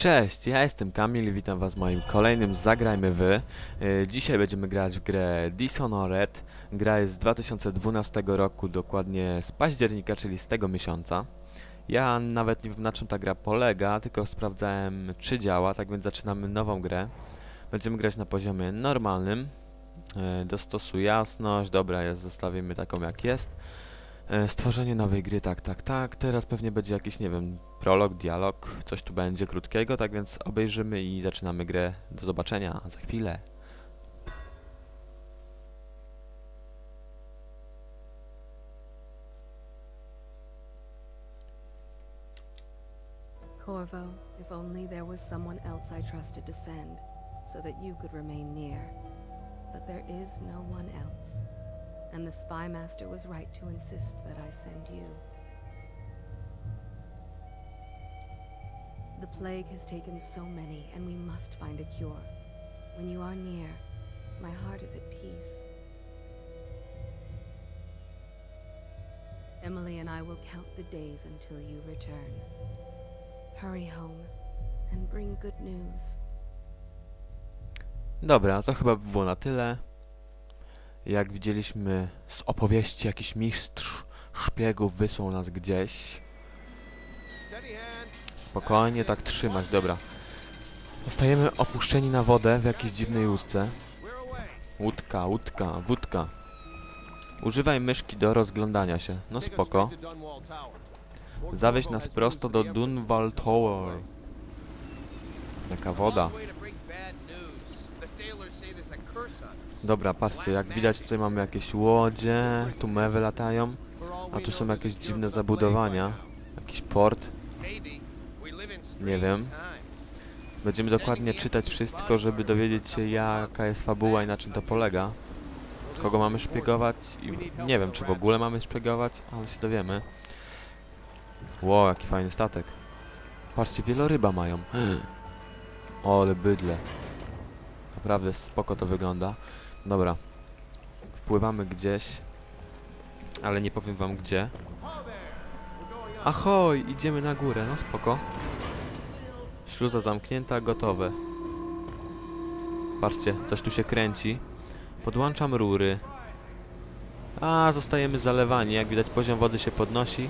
Cześć, ja jestem Kamil i witam was w moim kolejnym Zagrajmy Wy. Yy, Dzisiaj będziemy grać w grę Dishonored. Gra jest z 2012 roku, dokładnie z października, czyli z tego miesiąca. Ja nawet nie wiem na czym ta gra polega, tylko sprawdzałem czy działa, tak więc zaczynamy nową grę. Będziemy grać na poziomie normalnym. Yy, Dostosuj jasność, dobra, jest, zostawimy taką jak jest. E, Stworzenie nowej gry, tak, tak, tak. Teraz pewnie będzie jakiś, nie wiem, prolog, dialog, coś tu będzie krótkiego, tak więc obejrzymy i zaczynamy grę. Do zobaczenia za chwilę. Corvo, if only there was someone else I trusted to send, so that you could remain near. But there is no one else. And the Spy Master was right to insist that I send you. The plague has taken so many, and we must find a cure. When you are near, my heart is at peace. Emily and I will count the days until you return. Hurry home and bring good news. Dobra, to chyba by było na tyle. Jak widzieliśmy z opowieści, jakiś mistrz szpiegów wysłał nas gdzieś. Spokojnie tak trzymać, dobra. Zostajemy opuszczeni na wodę w jakiejś dziwnej łódce. Łódka, łódka, wódka. Używaj myszki do rozglądania się. No spoko. Zawieź nas prosto do Dunwall Tower. Jaka woda. Dobra, patrzcie, jak widać tutaj mamy jakieś łodzie, tu mewy latają, a tu są jakieś dziwne zabudowania. Jakiś port. Nie wiem. Będziemy dokładnie czytać wszystko, żeby dowiedzieć się jaka jest fabuła i na czym to polega. Kogo mamy szpiegować i nie wiem czy w ogóle mamy szpiegować, ale się dowiemy. Ło, jaki fajny statek. Patrzcie, wieloryba mają. O, ale bydle. Naprawdę spoko to wygląda. Dobra. Wpływamy gdzieś. Ale nie powiem wam gdzie. Ahoj, idziemy na górę, no spoko. Śluza zamknięta, gotowe. Patrzcie, coś tu się kręci. Podłączam rury. A, zostajemy zalewani. Jak widać poziom wody się podnosi,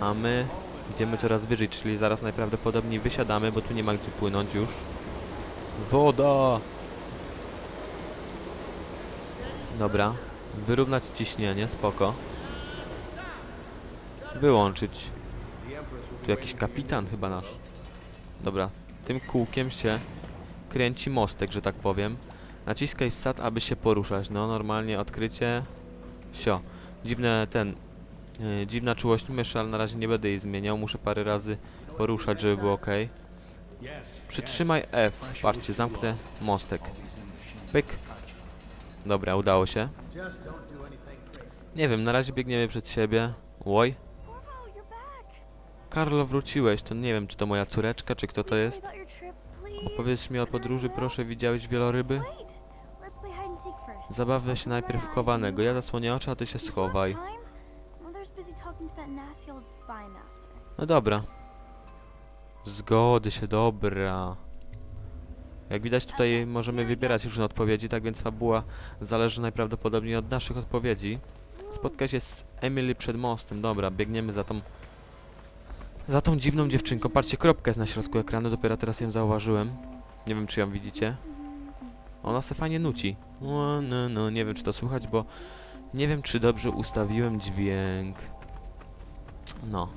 a my idziemy coraz wyżej, czyli zaraz najprawdopodobniej wysiadamy, bo tu nie ma gdzie płynąć już. Woda! Dobra. Wyrównać ciśnienie, spoko. Wyłączyć. Tu jakiś kapitan chyba nasz. Dobra. Tym kółkiem się kręci mostek, że tak powiem. Naciskaj wsad, aby się poruszać. No, normalnie odkrycie. Sio. Dziwne ten... Yy, dziwna czułość myszy, ale na razie nie będę jej zmieniał. Muszę parę razy poruszać, żeby było ok. Przytrzymaj F. Patrzcie, zamknę mostek. Pyk. Dobra, udało się. Nie wiem, na razie biegniemy przed siebie. Łoj. Karlo, wróciłeś. To nie wiem, czy to moja córeczka, czy kto to jest. Opowiedz mi o podróży, proszę. Widziałeś wieloryby? Zabawię się najpierw chowanego. Ja zasłonię oczy, a ty się schowaj. No dobra. Zgody się, dobra. Jak widać tutaj możemy wybierać różne odpowiedzi, tak więc fabuła zależy najprawdopodobniej od naszych odpowiedzi. Spotkaj się z Emily przed mostem. Dobra, biegniemy za tą... Za tą dziwną dziewczynką. Patrzcie, kropka jest na środku ekranu, dopiero teraz ją zauważyłem. Nie wiem, czy ją widzicie. Ona se fajnie nuci. No, no, no, nie wiem, czy to słychać, bo... Nie wiem, czy dobrze ustawiłem dźwięk. No.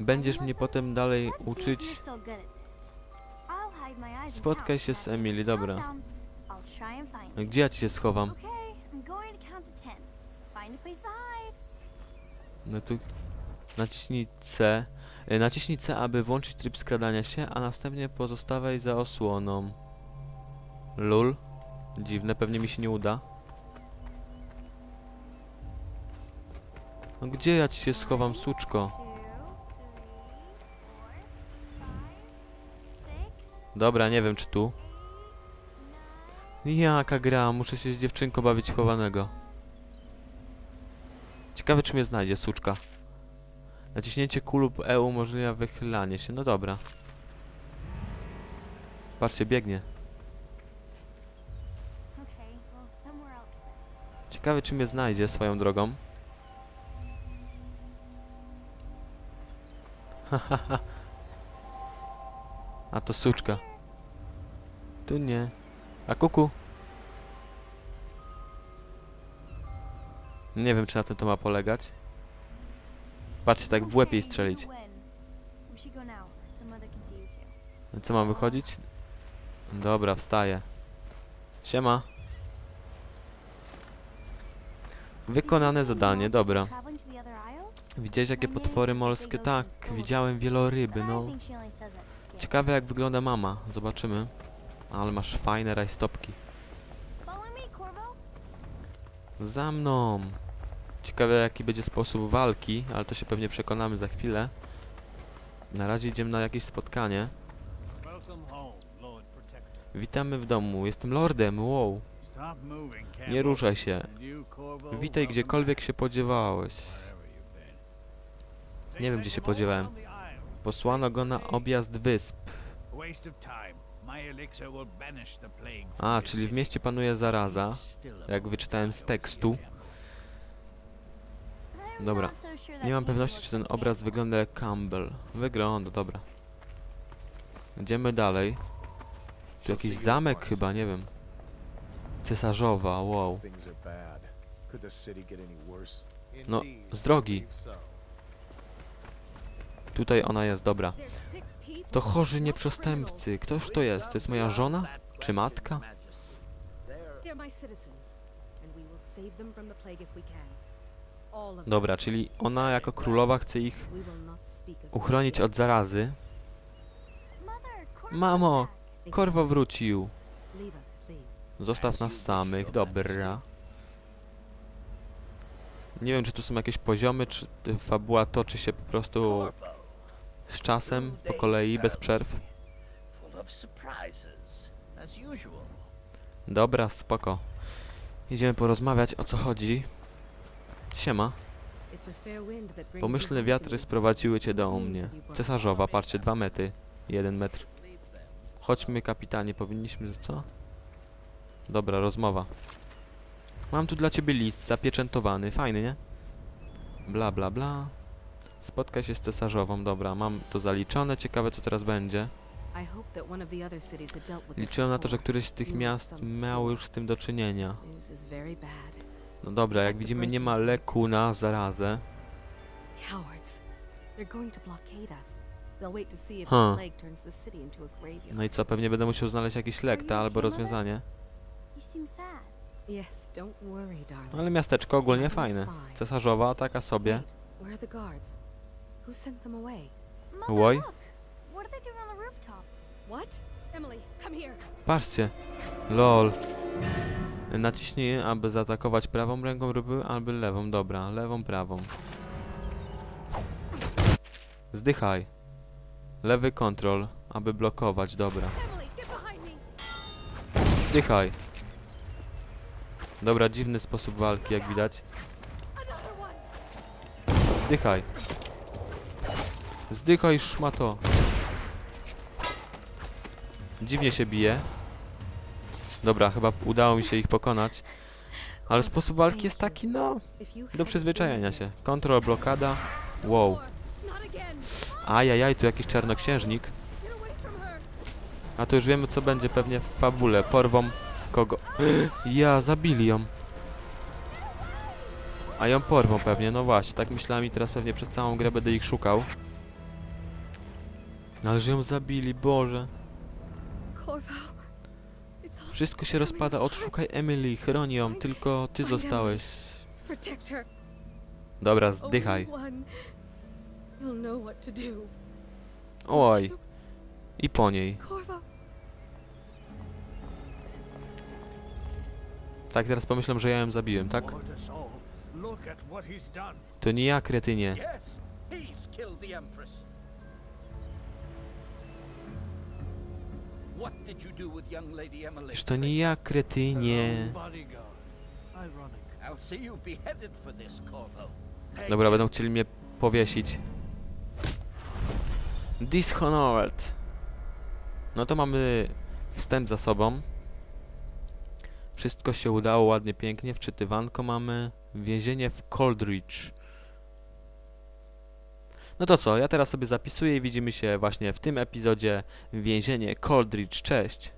Będziesz mnie potem dalej uczyć. Spotkaj się z Emily, dobra. Gdzie ja ci się schowam? No tu naciśnij C. E, Naciśnij C, aby włączyć tryb skradania się, a następnie pozostawaj za osłoną. Lul. Dziwne, pewnie mi się nie uda. No gdzie ja ci się schowam, suczko? Dobra, nie wiem czy tu. Jaka gra, muszę się z dziewczynką bawić chowanego. Ciekawe czy mnie znajdzie, suczka. Naciśnięcie Q lub E umożliwia wychylanie się, no dobra. patrzcie, biegnie. Ciekawe, czy mnie znajdzie swoją drogą. A to suczka. Tu nie. A kuku? Nie wiem, czy na tym to ma polegać. Patrzcie, tak w łeb jej strzelić. Co, mam wychodzić? Dobra, wstaję. Siema. Wykonane zadanie, dobra. Widziałeś jakie potwory morskie? Tak, widziałem wieloryby, no. Ciekawe jak wygląda mama. Zobaczymy. Ale masz fajne rajstopki. Za mną! Ciekawe jaki będzie sposób walki, ale to się pewnie przekonamy za chwilę. Na razie idziemy na jakieś spotkanie. Witamy w domu. Jestem lordem, wow. Nie ruszaj się. Witaj gdziekolwiek się podziewałeś. Nie wiem, gdzie się podziewałem. Posłano go na objazd wysp. A, czyli w mieście panuje zaraza. Jak wyczytałem z tekstu. Dobra. Nie mam pewności, czy ten obraz wygląda jak Campbell. Wygląda, dobra. Idziemy dalej. Tu jakiś zamek chyba, nie wiem. Cesarzowa, wow. No, z drogi. Tutaj ona jest, dobra. To chorzy nieprzestępcy. Ktoż to jest? To jest moja żona? Czy matka? Dobra, czyli ona jako królowa chce ich uchronić od zarazy. Mamo, Korwo wrócił. Zostaw nas samych, dobra. Nie wiem, czy tu są jakieś poziomy, czy fabuła toczy się po prostu z czasem, po kolei, bez przerw. Dobra, spoko. Idziemy porozmawiać, o co chodzi. Siema. Pomyślne wiatry sprowadziły cię do mnie. Cesarzowa, patrzcie, dwa metry. Jeden metr. Chodźmy, kapitanie, powinniśmy... co? Dobra, rozmowa. Mam tu dla ciebie list zapieczętowany, fajny, nie? Bla, bla, bla. Spotkaj się z cesarzową, dobra, mam to zaliczone, ciekawe co teraz będzie. Liczyłem na to, że któreś z tych miast miało już z tym do czynienia. No dobra, jak widzimy nie ma leku na zarazę. Graveyard. No i co, pewnie będę musiał znaleźć jakiś lek, ta, albo rozwiązanie. Ale miasteczko ogólnie fajne. Cesarzowa, taka sobie. Who sent them away? Mother, Oj. look. What are they doing on the rooftop? What? Emily, come here. Patrzcie. Lol. Naciśnij, aby zaatakować prawą ręką ryby, albo lewą. Dobra, lewą, prawą. Zdychaj. Lewy kontrol, aby blokować. Dobra. Zdychaj. Dobra, dziwny sposób walki, jak widać. Zdychaj. Zdychaj, szmato. Dziwnie się bije. Dobra, chyba udało mi się ich pokonać. Ale sposób walki jest taki, no, do przyzwyczajenia się. Kontrol, blokada. Wow. Ajajaj, tu jakiś czarnoksiężnik. A to już wiemy, co będzie pewnie w fabule. Porwą kogo? Ja, zabili ją. A ją porwą pewnie, no właśnie. Tak myślałem i teraz pewnie przez całą grę będę ich szukał. Ale że ją zabili, Boże. Wszystko się rozpada, odszukaj Emily, chroni ją, tylko ty zostałeś. Dobra, zdychaj. Oj, i po niej. Tak, teraz pomyślę, że ja ją zabiłem, tak? To nie ja, kretynie. Beheaded for this, Corvo. Dobra, będą chcieli mnie powiesić. Dishonored. No to mamy wstęp za sobą. Wszystko się udało ładnie, pięknie. Wczytywanko mamy. Więzienie w Coldridge. No to co, ja teraz sobie zapisuję i widzimy się właśnie w tym epizodzie Więzienie Coldridge. Cześć!